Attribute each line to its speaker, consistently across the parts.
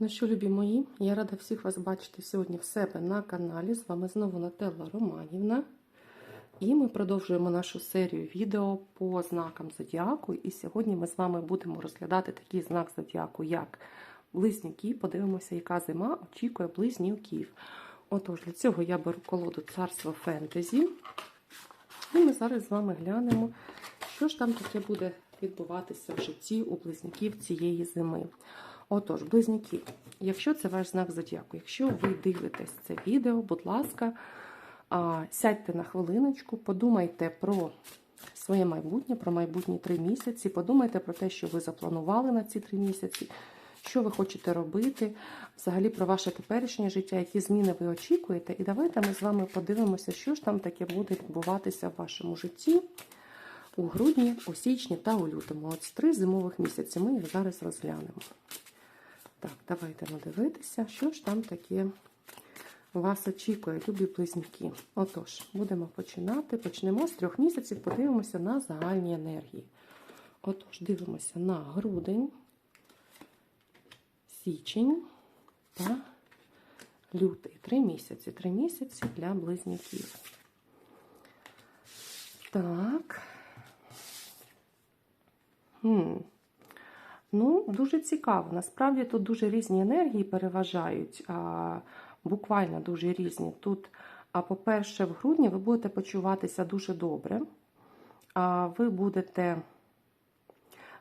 Speaker 1: Ну що, любі мої, я рада всіх вас бачити сьогодні в себе на каналі. З вами знову Нателла Романівна. І ми продовжуємо нашу серію відео по знакам зодіаку. І сьогодні ми з вами будемо розглядати такий знак зодіаку, як близнюки. Подивимося, яка зима очікує близнюків. Отож, для цього я беру колоду царства фентезі. І ми зараз з вами глянемо, що ж там таке буде відбуватися в житті у близнюків цієї зими. Отож, близнюки, якщо це ваш знак зодіаку, якщо ви дивитесь це відео, будь ласка, сядьте на хвилиночку, подумайте про своє майбутнє, про майбутні три місяці, подумайте про те, що ви запланували на ці три місяці, що ви хочете робити, взагалі про ваше теперішнє життя, які зміни ви очікуєте. І давайте ми з вами подивимося, що ж там таке буде відбуватися в вашому житті. У грудні, у січні та у лютому. Ось три зимових місяці. Ми їх зараз розглянемо. Так, давайте надивитися, що ж там таке вас очікує, любі близнюки. Отож, будемо починати. Почнемо з трьох місяців, подивимося на загальні енергії. Отож, дивимося на грудень, січень та лютий. Три місяці. Три місяці для близнюків. Так. Хм. Ну, дуже цікаво. Насправді тут дуже різні енергії переважають, а, буквально дуже різні. Тут, а по-перше, в грудні ви будете почуватися дуже добре. А ви будете.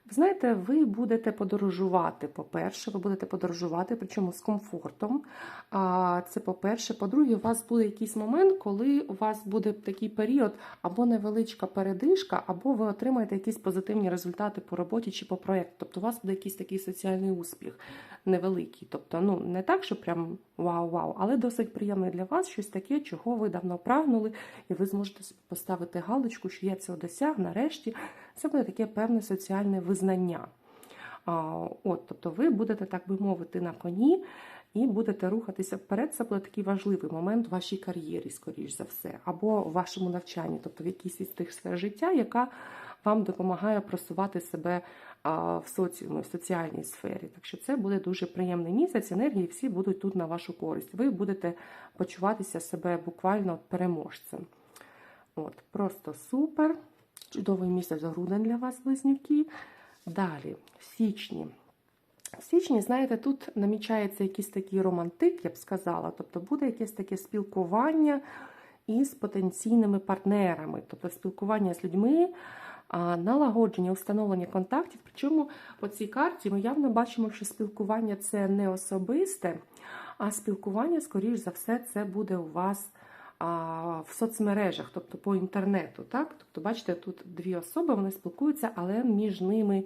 Speaker 1: Ви знаєте, ви будете подорожувати. По-перше, ви будете подорожувати, причому з комфортом. А Це по-перше. По-друге, у вас буде якийсь момент, коли у вас буде такий період або невеличка передишка, або ви отримаєте якісь позитивні результати по роботі чи по проєкту. Тобто у вас буде якийсь такий соціальний успіх невеликий. Тобто, ну не так, що прям вау-вау, але досить приємний для вас щось таке, чого ви давно прагнули, і ви зможете поставити галочку, що я цього досяг. Нарешті це буде таке певне соціальне визнання. От, тобто, ви будете, так би мовити, на коні. І будете рухатися вперед, це буде такий важливий момент в вашій кар'єрі, скоріш за все, або в вашому навчанні, тобто в якійсь із тих сфер життя, яка вам допомагає просувати себе в соціумі, в соціальній сфері. Так що це буде дуже приємний місяць, енергії всі будуть тут на вашу користь. Ви будете почуватися себе буквально переможцем. От, Просто супер. Чудовий місяць грудень для вас, близнюки. Далі, в січні. В січні, знаєте, тут намічається якийсь такий романтик, я б сказала. Тобто буде якесь таке спілкування із потенційними партнерами, тобто спілкування з людьми, налагодження, установлення контактів. Причому по цій карті ми явно бачимо, що спілкування це не особисте, а спілкування, скоріш за все, це буде у вас в соцмережах, тобто по інтернету. Так? Тобто, бачите, тут дві особи вони спілкуються, але між ними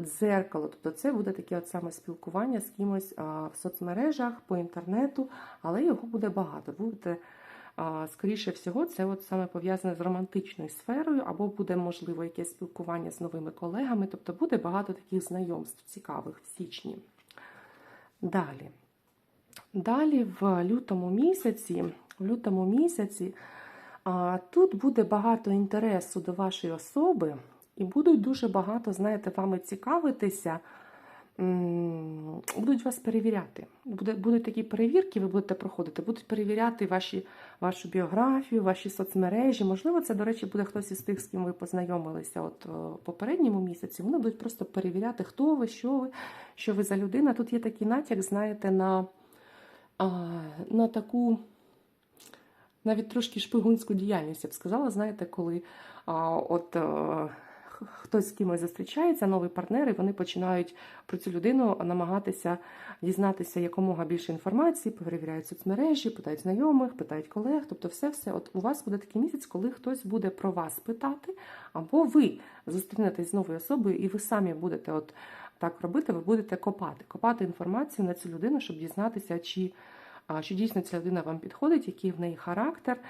Speaker 1: дзеркало. Тобто це буде таке от саме спілкування з кимось в соцмережах, по інтернету, але його буде багато. Будете, скоріше всього, це от саме пов'язане з романтичною сферою, або буде, можливо, якесь спілкування з новими колегами. Тобто буде багато таких знайомств цікавих в січні. Далі. Далі, в лютому місяці, в лютому місяці тут буде багато інтересу до вашої особи. І будуть дуже багато, знаєте, вами цікавитися, будуть вас перевіряти. Будуть такі перевірки, ви будете проходити, будуть перевіряти ваші, вашу біографію, ваші соцмережі. Можливо, це, до речі, буде хтось із тих, з ким ви познайомилися от в попередньому місяці. Вони будуть просто перевіряти, хто ви, що ви, що ви за людина. Тут є такий натяк, знаєте, на, на таку. Навіть трошки шпигунську діяльність, я б сказала, знаєте, коли а, от хтось з кимось зустрічається, новий партнер, і вони починають про цю людину намагатися дізнатися якомога більше інформації, перевіряють соцмережі, питають знайомих, питають колег. Тобто, все все от у вас буде такий місяць, коли хтось буде про вас питати, або ви зустрінетесь з новою особою, і ви самі будете от так робити, ви будете копати, копати інформацію на цю людину, щоб дізнатися, чи. Чи дійсно ця людина вам підходить, який в неї характер.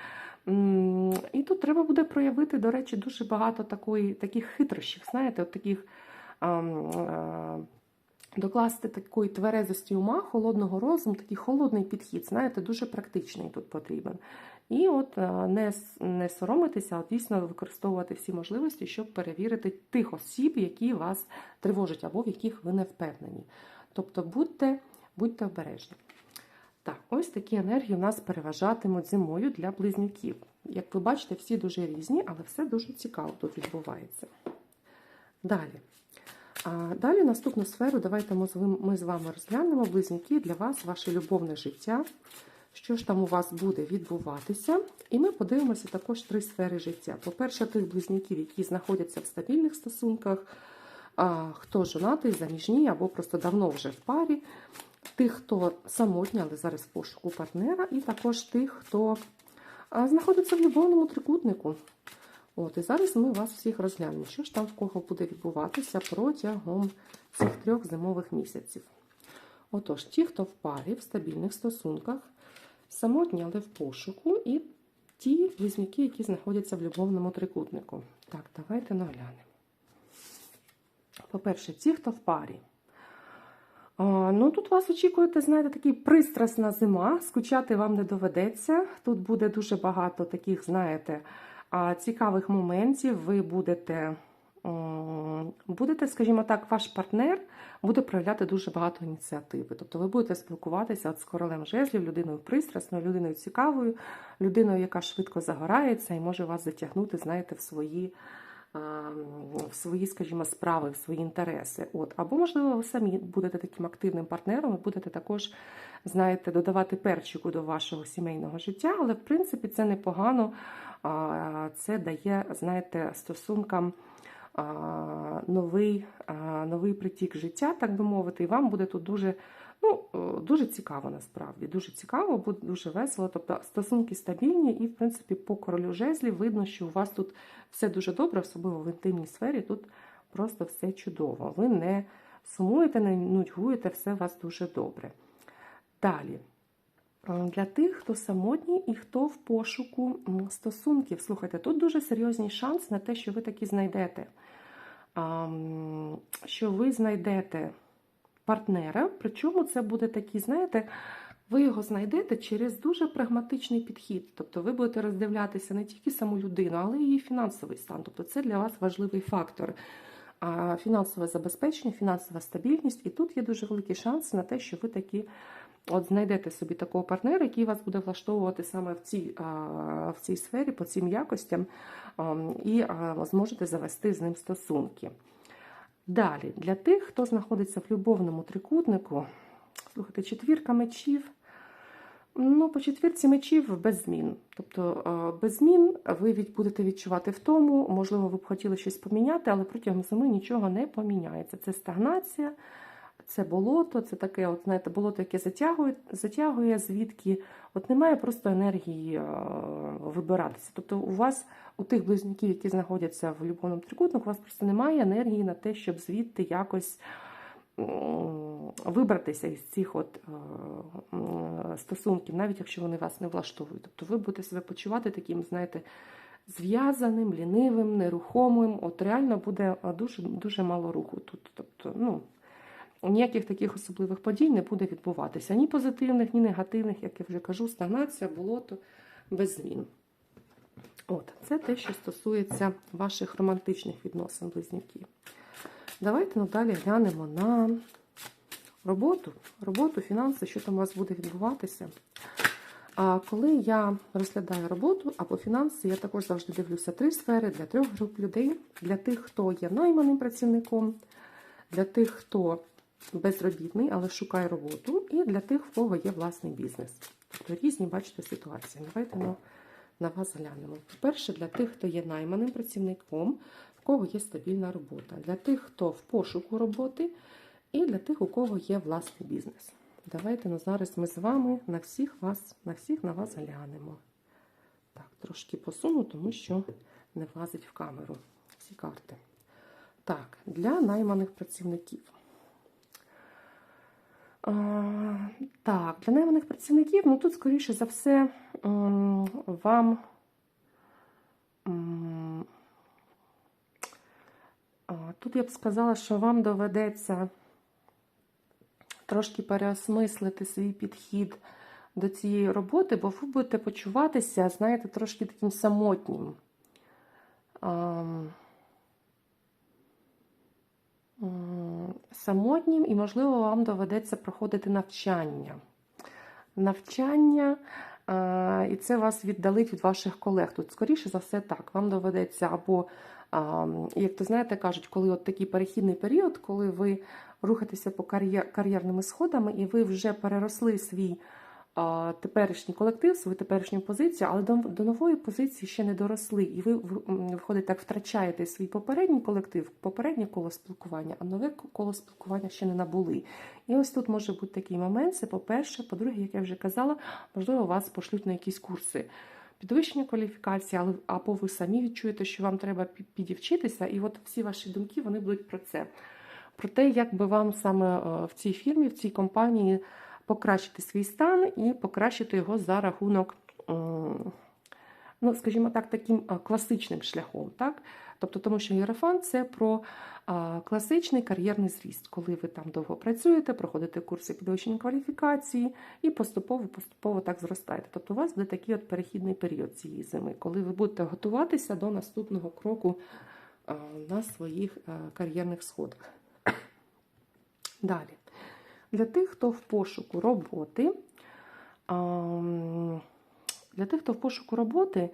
Speaker 1: І тут треба буде проявити, до речі, дуже багато такої, таких хитрощів, знаєте, от таких докласти такої тверезості ума, холодного розуму, такий холодний підхід, знаєте, дуже практичний тут потрібен. І от не не соромитися, а дійсно використовувати всі можливості, щоб перевірити тих осіб, які вас тривожать, або в яких ви не впевнені. Тобто будьте Будьте обережні. Так, ось такі енергії у нас переважатимуть зимою для близнюків. Як ви бачите, всі дуже різні, але все дуже цікаво тут відбувається. Далі. А далі наступну сферу давайте ми з вами- розглянемо близнюки для вас, ваше любовне життя. Що ж там у вас буде відбуватися? І ми подивимося також три сфери життя. По-перше, тих близнюків, які знаходяться в стабільних стосунках, хто жонатий, заміжній або просто давно вже в парі, тих, хто самотній, але зараз в пошуку партнера, і також тих, хто знаходиться в любовному трикутнику. От, і зараз ми вас всіх розглянемо, що ж там в кого буде відбуватися протягом цих трьох зимових місяців. Отож, ті, хто в парі, в стабільних стосунках, самотні, але в пошуку, і ті близнюки, які знаходяться в любовному трикутнику. Так, давайте наглянемо. По-перше, ті, хто в парі. Ну, тут вас очікуєте, знаєте, такий пристрасна зима, скучати вам не доведеться. Тут буде дуже багато таких, знаєте, цікавих моментів. Ви будете, будете, скажімо так, ваш партнер буде проявляти дуже багато ініціативи. Тобто ви будете спілкуватися от з королем жезлів, людиною пристрасною, людиною цікавою, людиною, яка швидко загорається і може вас затягнути, знаєте, в свої. В свої, скажімо, справи, в свої інтереси. От. Або, можливо, ви самі будете таким активним партнером і будете також, знаєте, додавати перчику до вашого сімейного життя, але, в принципі, це непогано. Це дає, знаєте, стосункам новий, новий притік життя, так би мовити, і вам буде тут дуже, ну, е, дуже цікаво насправді. Дуже цікаво, буде дуже весело. Тобто стосунки стабільні, і, в принципі, по королю жезлів видно, що у вас тут все дуже добре, особливо в інтимній сфері. Тут просто все чудово. Ви не сумуєте, не нудьгуєте, все у вас дуже добре. Далі. Е, Для тих, хто самотній і хто в пошуку стосунків. Слухайте, тут дуже серйозний шанс на те, що ви таки знайдете. Що ви знайдете партнера, причому це буде такий, знаєте, ви його знайдете через дуже прагматичний підхід. Тобто ви будете роздивлятися не тільки саму людину, але й її фінансовий стан. Тобто це для вас важливий фактор. А фінансове забезпечення, фінансова стабільність. І тут є дуже великий шанс на те, що ви таки от знайдете собі такого партнера, який вас буде влаштовувати саме в цій, в цій сфері, по цим якостям, і зможете завести з ним стосунки. Далі, для тих, хто знаходиться в любовному трикутнику, слухайте, четвірка мечів. Ну, по четвірці мечів без змін. Тобто е, без змін ви будете відчувати втому, можливо, ви б хотіли щось поміняти, але протягом зими нічого не поміняється. Це стагнація, це болото, це таке, от, знаєте, болото, яке затягує, затягує, звідки от немає просто енергії е, вибиратися. Тобто у вас, у тих близнюків, які знаходяться в любовному трикутнику, у вас просто немає енергії на те, щоб звідти якось вибратися із цих от е, стосунків, навіть якщо вони вас не влаштовують. Тобто ви будете себе почувати таким, знаєте, зв'язаним, лінивим, нерухомим. От реально буде е, дуже, дуже мало руху тут. Тобто, ну, ніяких таких особливих подій не буде відбуватися. Ні позитивних, ні негативних, як я вже кажу, стагнація, болото без змін. От, це те, що стосується ваших романтичних відносин близнюків. Давайте ну, далі глянемо на роботу, роботу, фінанси, що там у вас буде відбуватися. А коли я розглядаю роботу або фінанси, я також завжди дивлюся три сфери для трьох груп людей: для тих, хто є найманим працівником, для тих, хто безробітний, але шукає роботу, і для тих, в кого є власний бізнес. Тобто різні, бачите, ситуації. Давайте ну, на вас глянемо. По-перше, для тих, хто є найманим працівником, в кого є стабільна робота, для тих, хто в пошуку роботи, і для тих, у кого є власний бізнес. Давайте ну, зараз ми з вами на всіх вас, на всіх на вас глянемо. Так, трошки посуну, тому що не влазить в камеру всі карти. Так, для найманих працівників. А, так, для найманих працівників, ну тут, скоріше за все, вам. Тут я б сказала, що вам доведеться трошки переосмислити свій підхід до цієї роботи, бо ви будете почуватися, знаєте, трошки таким самотнім. Самотнім і, можливо, вам доведеться проходити навчання. Навчання, і це вас віддалить від ваших колег. Тут, скоріше за все, так. Вам доведеться або, як то знаєте, кажуть, коли от такий перехідний період, коли ви рухаєтеся по кар'єрними сходами, і ви вже переросли свій теперішній колектив, свою теперішню позицію, але до, до нової позиції ще не доросли. І ви виходить так, втрачаєте свій попередній колектив, попереднє коло спілкування, а нове коло спілкування ще не набули. І ось тут може бути такий момент. Це по-перше, по-друге, як я вже казала, можливо, вас пошлють на якісь курси. Підвищення кваліфікації, але або ви самі відчуєте, що вам треба підівчитися, і от всі ваші думки вони будуть про це. Про те, як би вам саме е, в цій фірмі, в цій компанії покращити свій стан і покращити його за рахунок, ну, скажімо так, таким е, класичним шляхом. Так? Тобто, тому що Єрофан це про класичний кар'єрний зріст, коли ви там довго працюєте, проходите курси підвищення кваліфікації і поступово-поступово так зростаєте. Тобто, у вас буде такий от перехідний період цієї зими, коли ви будете готуватися до наступного кроку на своїх кар'єрних сходах. Далі. Для тих, хто в пошуку роботи, для тих, хто в пошуку роботи,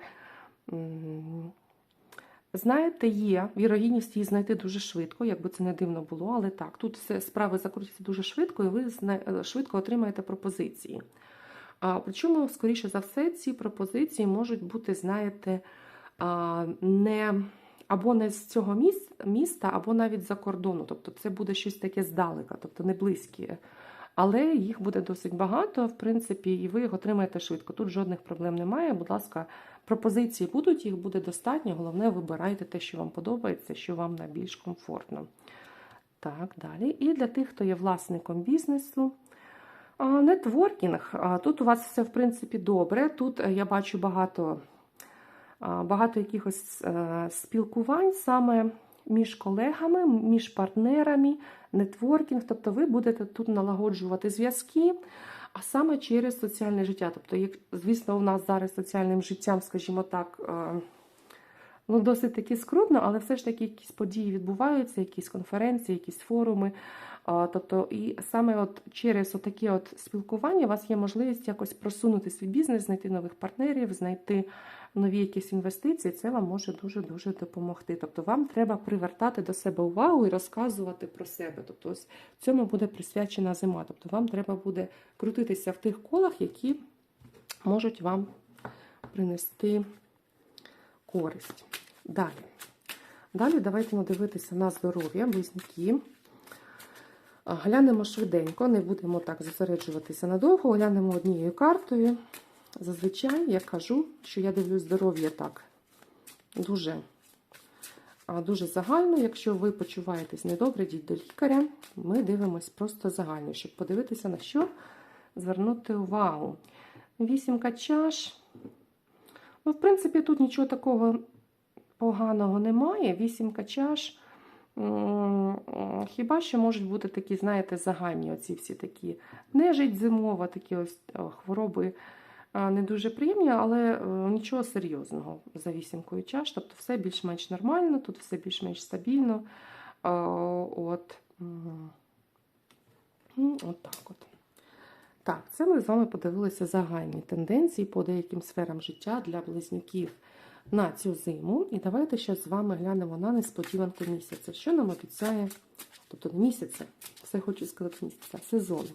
Speaker 1: знаєте, є вірогідність її знайти дуже швидко, якби це не дивно було, але так, тут все справи закрутяться дуже швидко, і ви е, швидко отримаєте пропозиції. Причому, скоріше за все, ці пропозиції можуть бути, знаєте, не або не з цього міста, або навіть за кордону. Тобто це буде щось таке здалека, тобто не близьке. Але їх буде досить багато, в принципі, і ви їх отримаєте швидко. Тут жодних проблем немає. Будь ласка, пропозиції будуть, їх буде достатньо. Головне, вибирайте те, що вам подобається, що вам найбільш комфортно. Так, далі. І для тих, хто є власником бізнесу. Нетворкінг. Тут у вас все, в принципі, добре. Тут е, я бачу багато, багато якихось е, спілкувань саме між колегами, між партнерами, нетворкінг. Тобто ви будете тут налагоджувати зв'язки, а саме через соціальне життя. Тобто, як, звісно, у нас зараз соціальним життям, скажімо так, е, ну, досить таки скрутно, але все ж таки якісь події відбуваються, якісь конференції, якісь форуми. Тобто, і саме от через такі от спілкування у вас є можливість якось просунути свій бізнес, знайти нових партнерів, знайти нові якісь інвестиції. Це вам може дуже дуже допомогти. Тобто, вам треба привертати до себе увагу і розказувати про себе. Тобто, ось цьому буде присвячена зима. Тобто, вам треба буде крутитися в тих колах, які можуть вам принести користь. Далі. Далі давайте дивитися на здоров'я, близнюки. Глянемо швиденько, не будемо так зосереджуватися надовго, глянемо однією картою. Зазвичай я кажу, що я дивлюсь здоров'я так дуже, дуже загально. Якщо ви почуваєтесь недобре, йдіть до лікаря. Ми дивимось просто загально, щоб подивитися, на що звернути увагу. Вісімка чаш. Ну, в принципі, тут нічого такого поганого немає. Вісімка чаш. Хіба що можуть бути такі, знаєте, загальні оці всі такі нежить зимова, такі ось хвороби не дуже приємні, але е, нічого серйозного за вісімкою чаш. Тобто все більш-менш нормально, тут все більш-менш стабільно. От. Ну, От так от. Так, це ми з вами подивилися загальні тенденції по деяким сферам життя для близнюків на цю зиму. І давайте ще з вами глянемо на несподіванку місяця. Що нам обіцяє, тобто не місяця, все хочу сказати місяця, сезон.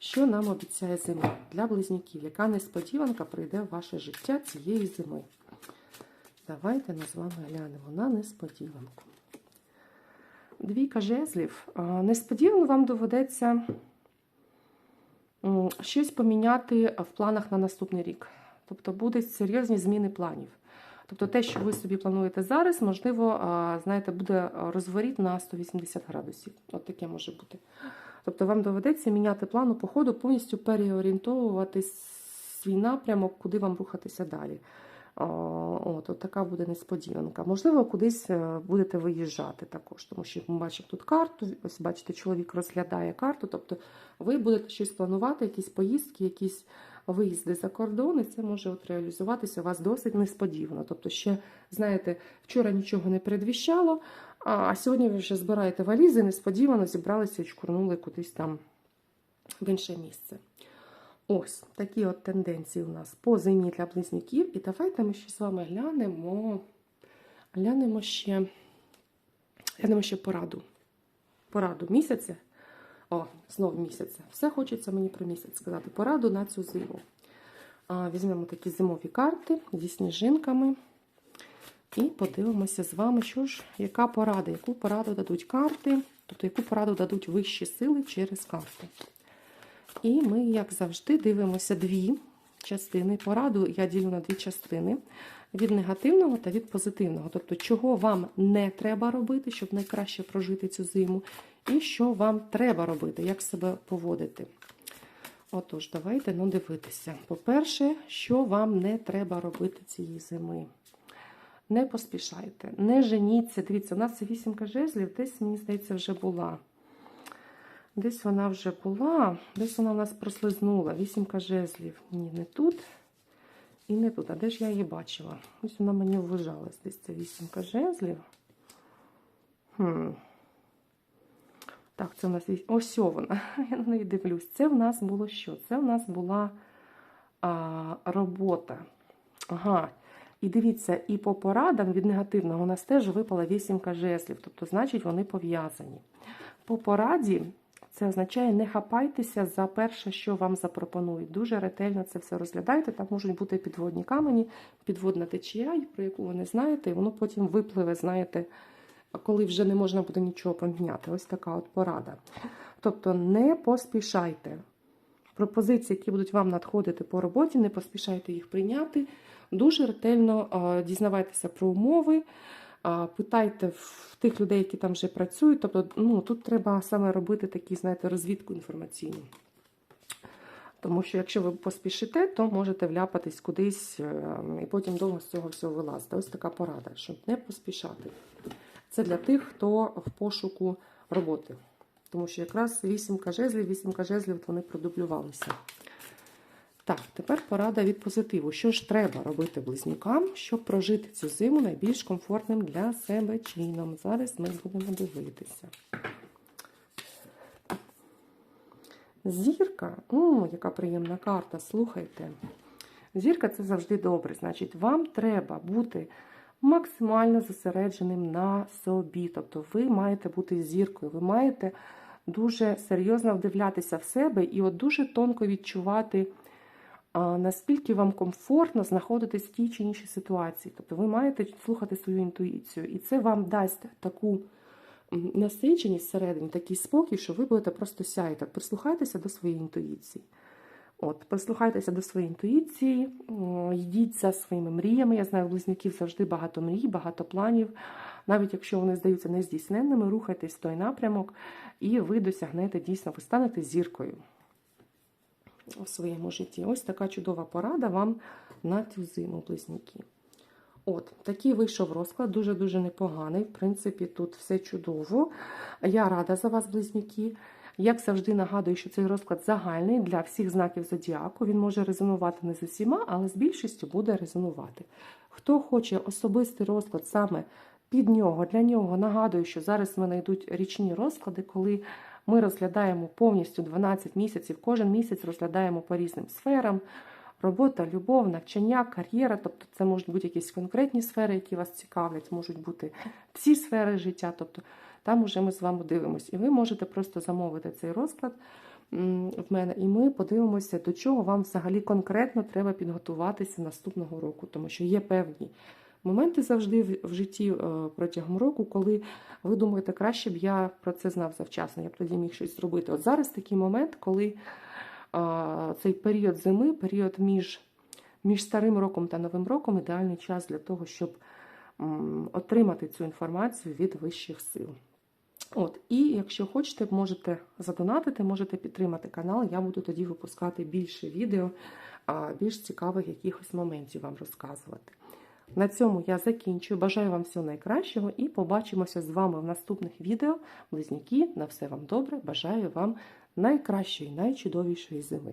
Speaker 1: Що нам обіцяє зима для близнюків? Яка несподіванка прийде в ваше життя цієї зими? Давайте ми з вами глянемо на несподіванку. Двійка жезлів. Несподівано вам доведеться щось поміняти в планах на наступний рік. Тобто будуть серйозні зміни планів. Тобто те, що ви собі плануєте зараз, можливо, знаєте, буде розворіт на 180 градусів. От таке може бути. Тобто вам доведеться міняти плану походу, повністю переорієнтовувати свій напрямок, куди вам рухатися далі. От, от така буде несподіванка. Можливо, кудись е, будете виїжджати також, тому що ми бачимо тут карту. Ось бачите, чоловік розглядає карту. Тобто ви будете щось планувати, якісь поїздки, якісь виїзди за кордон, і це може от реалізуватися у вас досить несподівано. Тобто, ще, знаєте, вчора нічого не передвіщало, А, а сьогодні ви вже збираєте валізи, несподівано зібралися і чкурнули кудись там в інше місце. Ось такі от тенденції у нас по зимі для близнюків. І давайте ми ще з вами глянемо, глянемо ще, глянемо ще пораду. Пораду місяця. О, знов місяця. Все хочеться мені про місяць сказати. Пораду на цю зиму. Візьмемо такі зимові карти зі сніжинками. І подивимося з вами, що ж, яка порада, яку пораду дадуть карти, тобто яку пораду дадуть вищі сили через карти. І ми, як завжди, дивимося дві частини. Пораду я ділю на дві частини: від негативного та від позитивного. Тобто, чого вам не треба робити, щоб найкраще прожити цю зиму, і що вам треба робити, як себе поводити. Отож, давайте ну, дивитися. По-перше, що вам не треба робити цієї зими. Не поспішайте, не женіться. Дивіться, у нас це вісімка жезлів, десь, мені здається, вже була. Десь вона вже була, десь вона у нас прослизнула. Вісімка жезлів. Ні, не тут і не тут. А де ж я її бачила? Ось вона мені вважалась. Десь це вісімка жезлів. Хм. Так, це у нас ось вона. Я на неї дивлюсь. Це в нас було що? Це в нас була а, робота. Ага. І дивіться, і по порадам від негативного у нас теж випала вісімка жезлів, тобто, значить, вони пов'язані. По пораді це означає, не хапайтеся за перше, що вам запропонують. Дуже ретельно це все розглядайте. Там можуть бути підводні камені, підводна течія, про яку ви не знаєте, і воно потім випливе, знаєте, коли вже не можна буде нічого поміняти. Ось така от порада. Тобто не поспішайте. Пропозиції, які будуть вам надходити по роботі, не поспішайте їх прийняти. Дуже ретельно дізнавайтеся про умови, питайте в тих людей, які там вже працюють. Тобто, ну, тут треба саме робити такі, знаєте, розвідку інформаційну. Тому що якщо ви поспішите, то можете вляпатись кудись і потім довго з цього всього вилазити. Ось така порада, щоб не поспішати. Це для тих, хто в пошуку роботи. Тому що якраз вісімка жезлів, вісімка жезлів вони продублювалися. Так, тепер порада від позитиву. Що ж треба робити близнюкам, щоб прожити цю зиму найбільш комфортним для себе чином? Зараз ми будемо дивитися. Зірка, о, яка приємна карта, слухайте. Зірка це завжди добре. Значить, вам треба бути максимально зосередженим на собі. Тобто, ви маєте бути зіркою, ви маєте дуже серйозно вдивлятися в себе і от дуже тонко відчувати наскільки вам комфортно знаходитись в тій чи іншій ситуації. Тобто ви маєте слухати свою інтуїцію, і це вам дасть таку насиченість всередині, такий спокій, що ви будете просто сяяти. Прислухайтеся до своєї інтуїції. От, Прислухайтеся до своєї інтуїції, йдіть за своїми мріями. Я знаю, у близнюків завжди багато мрій, багато планів. Навіть якщо вони здаються нездійсненними, рухайтесь в той напрямок, і ви досягнете дійсно, ви станете зіркою у своєму житті. Ось така чудова порада вам на цю зиму, близнюки. От, такий вийшов розклад, дуже-дуже непоганий. В принципі, тут все чудово. Я рада за вас, близнюки. Як завжди нагадую, що цей розклад загальний для всіх знаків зодіаку. Він може резонувати не з усіма, але з більшістю буде резонувати. Хто хоче особистий розклад саме під нього, для нього нагадую, що зараз в мене йдуть річні розклади, коли ми розглядаємо повністю 12 місяців, кожен місяць розглядаємо по різним сферам. Робота, любов, навчання, кар'єра, тобто це можуть бути якісь конкретні сфери, які вас цікавлять, можуть бути всі сфери життя. Тобто там уже ми з вами дивимося. І ви можете просто замовити цей розклад в мене, і ми подивимося, до чого вам взагалі конкретно треба підготуватися наступного року, тому що є певні моменти завжди в житті е, протягом року, коли ви думаєте, краще б я про це знав завчасно, я б тоді міг щось зробити. От зараз такий момент, коли цей період зими, період між, між старим роком та новим роком ідеальний час для того, щоб отримати цю інформацію від вищих сил. От, І якщо хочете, можете задонатити, можете підтримати канал, я буду тоді випускати більше відео, більш цікавих якихось моментів вам розказувати. На цьому я закінчую. Бажаю вам всього найкращого і побачимося з вами в наступних відео. Близнюки, на все вам добре. Бажаю вам найкращої, найчудовішої зими.